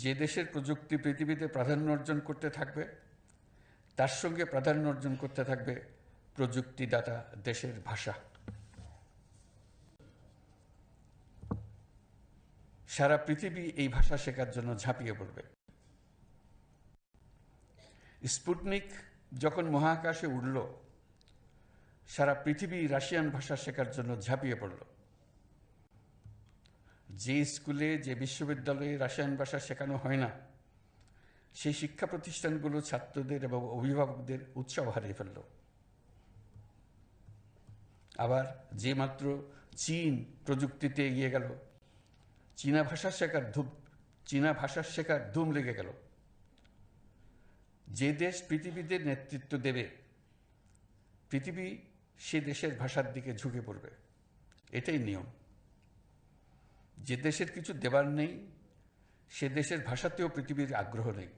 যে দেশের প্রযুক্তি পৃথিবীতে প্রাধান্য অর্জন করতে থাকবে, তার সঙ্গে প্রাধান্য অর্জন করতে থাকবে প্রযুক্তিদাতা দেশের ভাষা। সারা পৃথিবী এই ভাষা শেখার জন্য ঝাঁপিয়ে পড়বে। স্পুটনিক যখন মহাকাশে উড়ল, সারা পৃথিবী রাশিয়ান ভাষা শেখার জন্য ঝাঁপিয়ে পড়ল। যে স্কুলে, যে বিশ্ববিদ্যালয়ে রাসায়ন ভাষা শেখানো হয় না, সেই শিক্ষা প্রতিষ্ঠানগুলো ছাত্রদের এবং অভিভাবকদের উৎসাহ হারিয়ে ফেলল। আবার যে মাত্র চীন প্রযুক্তিতে এগিয়ে গেল, চীনা ভাষা শেখার ধূপ, চীনা ভাষা শেখার ধুম লেগে গেল। যে দেশ পৃথিবীতে নেতৃত্ব দেবে, পৃথিবী সে দেশের ভাষার দিকে ঝুঁকে পড়বে। এটাই নিয়ম। যে দেশের কিছু দেবার নেই সে দেশের ভাষাতেও পৃথিবীর আগ্রহ নেই।